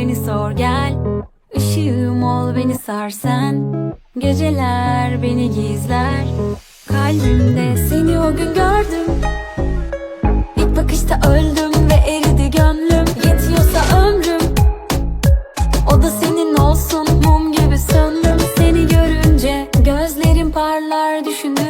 beni sor gel. Işığım ol beni sar sen Geceler beni gizler. Kalbimde seni o gün gördüm. İlk bakışta öldüm ve eridi gönlüm. Yetiyorsa ömrüm. O da senin olsun mum gibi söndüm. Seni görünce gözlerim parlar düşündüm.